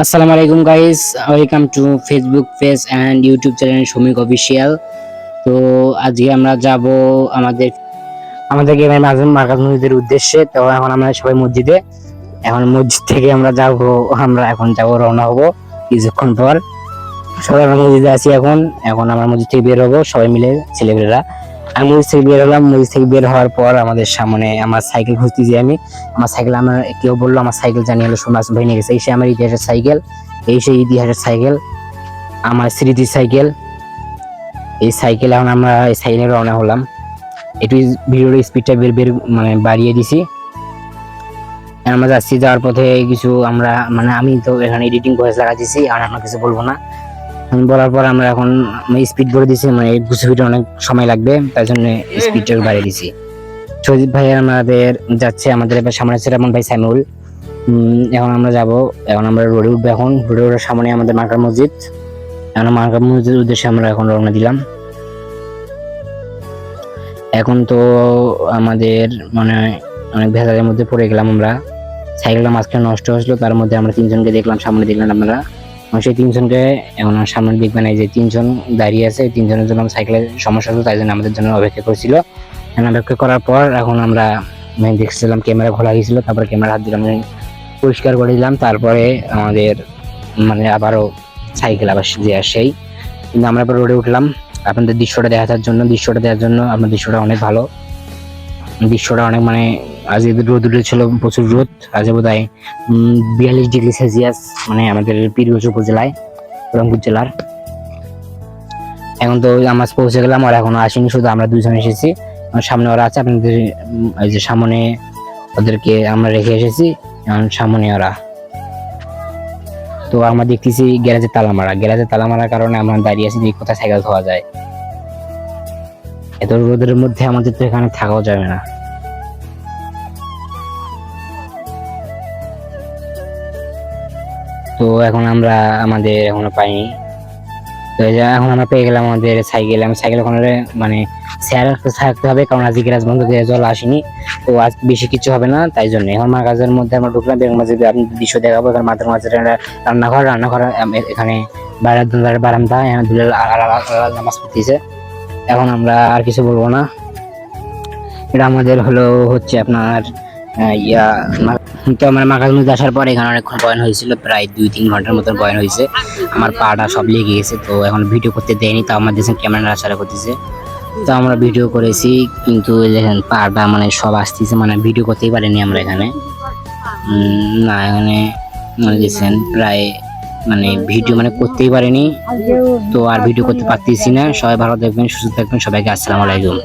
আসসালামু আলাইকুম guys welcome to Facebook page and YouTube channel শ্রমিক অফিসিয়াল তো আজকে আমরা যাব আমাদের আমাদের গ্রামের মাঝে মার্কাজ মসজিদের উদ্দেশ্যে। তো এখন আমরা সবাই মসজিদে। এখন মসজিদ থেকে আমরা যাব, আমরা এখন যাব, রওনা হব কিছুক্ষণ পর। সবাই আমরা মসজিদে আছি এখন। এখন আমরা মসজিদ থেকে বের হব, সবাই মিলে ছেলেমেয়েরা আমি মসজিদ থেকে বের হলাম মসজিদ থেকে বের হওয়ার পর আমাদের সামনে আমার সাইকেল খুঁজতেছি আমি। আমার সাইকেল আমার কেউ বলল, আমার সাইকেল জানিয়ে হলো ভাই নিয়ে গেছে। এই সে আমার ইতিহাসের সাইকেল, এই সেই ইতিহাসের সাইকেল, আমার স্মৃতির সাইকেল। এই সাইকেল এখন আমরা এই সাইকেলে রওনা হলাম। একটু ভিডিওর স্পিডটা বের বের মানে বাড়িয়ে দিছি। আমরা যাচ্ছি, যাওয়ার পথে কিছু আমরা মানে আমি তো এখানে এডিটিং ভয়েস লাগাচ্ছি আর আমরা কিছু বলব না। বলার পর আমরা এখন স্পিড করে দিছি মানে বুঝে ফিটে অনেক সময় লাগবে, তাই জন্য স্পিডটা বাড়িয়ে দিছি। সজিব ভাই আমাদের যাচ্ছে, আমাদের এবার সামনে আছে রহমান ভাই সাইমুল এখন আমরা যাব, এখন আমরা রোডে উঠবো এখন। রোডে ওঠার সামনে আমাদের মার্কার মসজিদ। এখন মার্কার মসজিদের উদ্দেশ্যে আমরা এখন রওনা দিলাম। এখন তো আমাদের মানে অনেক ভেজালের মধ্যে পড়ে গেলাম আমরা। সাইকেলটা মাঝখানে নষ্ট হয়েছিল, তার মধ্যে আমরা তিনজনকে দেখলাম, সামনে দেখলাম এবং সেই তিনজনকে এখন আর সামনে দেখবেন এই যে তিনজন দাঁড়িয়ে আছে তিনজনের জন্য সাইকেলের সমস্যা হতো, তাই জন্য আমাদের জন্য অপেক্ষা করছিল। অপেক্ষা করার পর এখন আমরা মানে দেখছিলাম ক্যামেরা খোলা গেছিল তারপরে ক্যামেরা হাত দিলাম পরিষ্কার করে দিলাম, তারপরে আমাদের মানে আবারও সাইকেল আবার যে সেই। কিন্তু আমরা আবার রোডে উঠলাম। আপনাদের দৃশ্যটা দেখার জন্য, দৃশ্যটা দেওয়ার জন্য আপনার দৃশ্যটা অনেক ভালো। দৃশ্যটা অনেক মানে আজ রোদ উঠেছিল, প্রচুর রোদ। আজ বোধ হয় বিয়াল্লিশ ডিগ্রি সেলসিয়াস মানে আমাদের পিরিয়জ উপজেলায়, রংপুর জেলার। এখন তো আমরা পৌঁছে গেলাম আর এখনও আসেনি, শুধু আমরা দুজন এসেছি। সামনে ওরা আছে, আপনাদের এই যে সামনে ওদেরকে আমরা রেখে এসেছি সামনে ওরা। তো আমরা দেখতেছি গ্যারেজে তালা মারা। গ্যারেজে তালা মারার কারণে আমরা দাঁড়িয়ে আছি যে কোথায় সাইকেল ধোয়া যায়। এত রোদের মধ্যে আমাদের তো এখানে থাকাও যাবে না। তো এখন আমরা আমাদের এখনও পাইনি। তো এখন আমরা পেয়ে গেলাম আমাদের সাইকেল। আমি সাইকেল ওখানে মানে শেয়ার থাকতে হবে, কারণ আজকে গ্যাস বন্ধ জল আসেনি। তো আজ বেশি কিছু হবে না, তাই জন্য। এখন মাগাজের মধ্যে আমরা ঢুকলাম বেগম মাঝে আপনি দৃশ্য দেখাবো। এখানে মাথার মাঝে রান্নাঘর রান্নাঘর এখানে বাইরের বারান্দা এখানে দুলার নামাজ পড়তেছে। এখন আমরা আর কিছু বলব না। এটা আমাদের হলো হচ্ছে আপনার ইয়া তো আমার মধ্যে আসার পর এখানে অনেকক্ষণ বয়ন হয়েছিল, প্রায় দুই, তিন ঘণ্টার মতন বয়ন হয়েছে। আমার পাটা সব লেগে গেছে, তো এখন ভিডিও করতে দেয়নি, তো আমার দেশে ক্যামেরা আসারা করতেছে। তো আমরা ভিডিও করেছি, কিন্তু দেখেন পাটা মানে সব আসতেছে মানে ভিডিও করতেই পারিনি আমরা এখানে। না, এখানে মানে দেখছেন প্রায় মানে ভিডিও মানে করতেই পারিনি, তো আর ভিডিও করতে পারতেছি না। সবাই ভালো থাকবেন, সুস্থ থাকবেন, সবাইকে আসসালামু আলাইকুম।